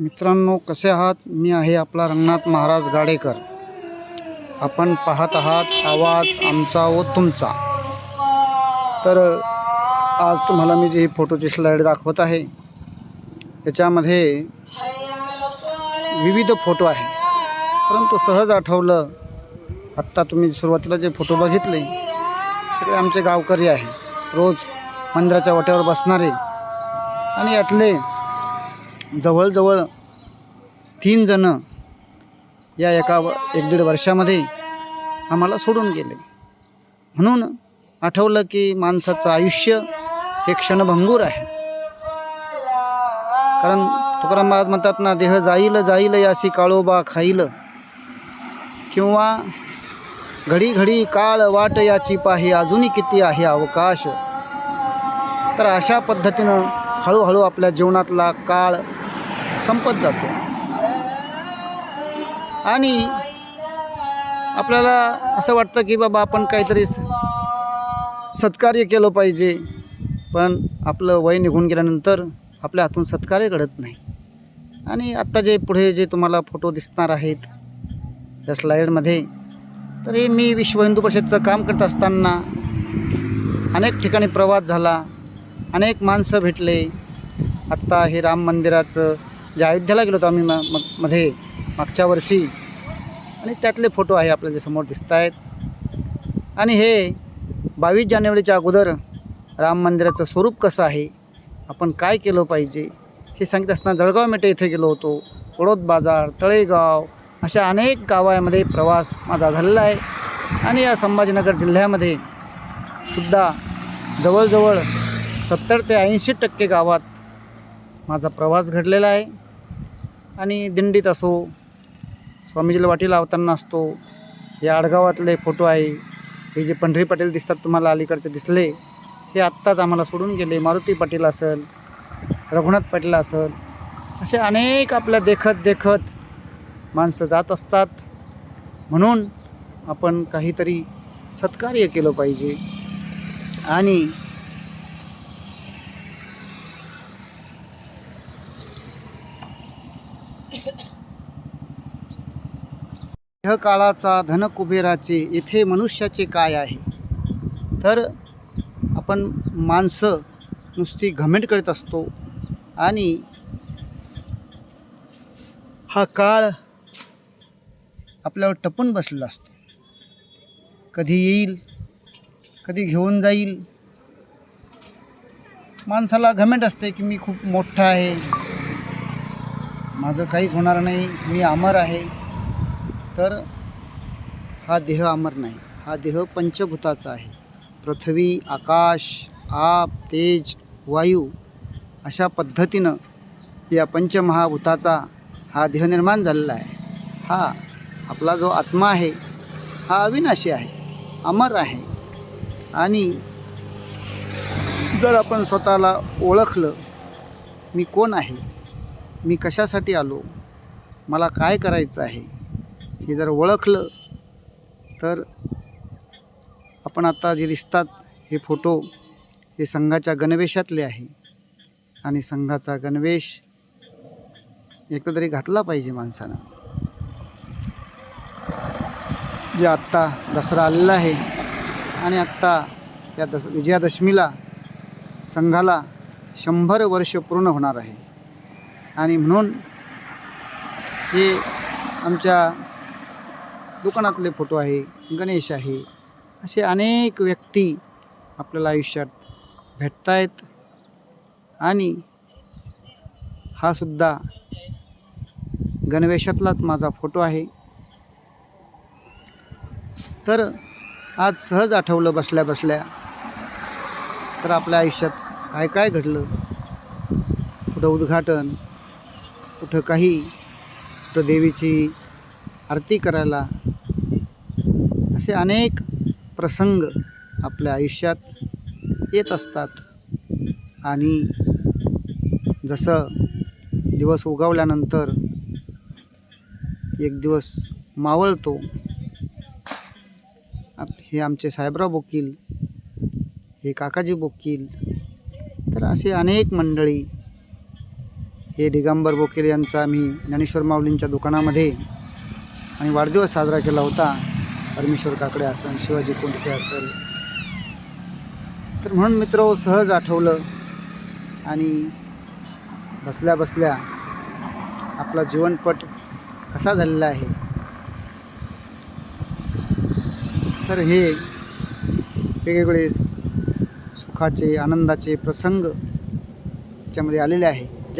मित्रांनो कसे आहात? मी आहे आपला रंगनाथ महाराज गाडेकर. आपण पाहत आहात आवाज आमचा व तुमचा. तर आज तुम्हाला मी जी फोटोची स्लाईड दाखवत आहे याच्यामध्ये विविध फोटो आहे. परंतु सहज आठवलं आत्ता तुम्ही सुरुवातीला जे फोटो बघितले सगळे आमचे गावकरी आहे रोज मंदिराच्या वाट्यावर बसणारे. आणि यातले जवळजवळ तीन जणं या एका व- एक दीड वर्षामध्ये आम्हाला सोडून गेले. म्हणून आठवलं की माणसाचं आयुष्य हे क्षणभंगूर आहे. कारण तुकाराम महाराज म्हणतात ना देह जाईल जाईल यासी काळोबा खाईल. किंवा घडी घडी काळ वाट याची पाही अजूनही किती आहे अवकाश. तर अशा पद्धतीनं हळूहळू आपल्या जीवनातला काळ संपत जातो. आणि आपल्याला असं वाटतं की बाबा आपण काहीतरी सत्कार्य केलं पाहिजे. पण आपलं वय निघून गेल्यानंतर आपल्या हातून सत्कार्य घडत नाही. आणि आत्ता जे पुढे जे तुम्हाला फोटो दिसणार आहेत त्या स्लाईडमध्ये तर हे मी विश्व हिंदू परिषदचं काम करत असताना अनेक ठिकाणी प्रवास झाला. अनेक माणसं भेटले. आत्ता हे राम मंदिराचं जे अयोध्येला गेलो होतो आम्ही म म- मध्ये मागच्या वर्षी. आणि त्यातले फोटो आहे आपल्याला जे समोर दिसत आहेत. आणि हे बावीस जानेवारीच्या अगोदर राम मंदिराचं स्वरूप कसं आहे? आपण काय केलं पाहिजे? हे सांगित असताना जळगाव मेटे इथे गेलो होतो. वडोद बाजार तळेगाव अशा अनेक गावामध्ये प्रवास माझा झालेला आहे. आणि या संभाजीनगर जिल्ह्यामध्ये सुद्धा जवळजवळ सत्तर ते ऐंशी टक्के गावात माझा प्रवास घडलेला आहे. आणि दिंडीत असो स्वामीजीला वाटी लावताना असतो हे आडगावातले फोटो आहे. हे जे पंढरी पाटील दिसतात तुम्हाला अलीकडचे दिसले हे आत्ताच आम्हाला सोडून गेले. मारुती पाटील असेल रघुनाथ पाटील असेल असे अनेक आपल्या देखत देखत माणसं जात असतात. म्हणून आपण काहीतरी सत्कार्य केलं पाहिजे. आणि काळाचा धन कुबेराचे येथे मनुष्याचे काय आहे? तर आपण माणसं नुसती घमेंट करीत असतो आणि हा काळ आपल्यावर टपून बसलेला असतो. कधी येईल कधी घेऊन जाईल. माणसाला घमेंट असते की मी खूप मोठा आहे माझं काहीच होणार नाही मी अमर आहे. तर हा देह अमर नाही. हा देह पंचभूताचा आहे. पृथ्वी आकाश आप तेज वायू अशा पद्धतीनं या पंचमहाभूताचा हा देह निर्माण झालेला आहे. हा आपला जो आत्मा आहे हा अविनाशी आहे अमर आहे. आणि जर आपण स्वतःला ओळखलं मी कोण आहे? मी कशासाठी आलो? मला काय करायचं आहे? हे जर ओळखलं तर आपण आता जे दिसतात हे फोटो हे संघाच्या गणवेशातले आहे. आणि संघाचा गणवेश एकदा घातला पाहिजे माणसानं. जे आत्ता दसरा आलेला आहे आणि आत्ता या दस विजयादशमीला संघाला शंभर वर्ष पूर्ण होणार आहे. आणि म्हणून हे आमच्या दुकानातले फोटो आहे गणेश आहे असे अनेक व्यक्ती आपल्याला आयुष्यात भेटतायत. आहेत आणि हा सुद्धा गणवेशातलाच माझा फोटो आहे. तर आज सहज आठवलं बसल्या बसल्या तर आपल्या आयुष्यात काय काय घडलं? कुठं उद्घाटन कुठं काही? कुठं देवीची आरती करायला असे अनेक प्रसंग आपल्या आयुष्यात येत असतात. आणि जसं दिवस उगवल्यानंतर एक दिवस मावळतो. आप- हे आमचे साहेबराव बोकील हे काकाजी बोकील तर असे अनेक मंडळी हे दिगंबर बोकेल यांचा मी ज्ञानेश्वर माऊलींच्या दुकानामध्ये आणि वाढदिवस साजरा केला होता. परमेश्वर काकडे असेल शिवाजी कोणते असेल तर म्हणून मित्र हो, सहज आठवलं आणि बसल्या बसल्या आपला जीवनपट कसा झालेला आहे? तर हे वेगवेगळे सुखाचे आनंदाचे प्रसंग याच्यामध्ये आलेले आहे.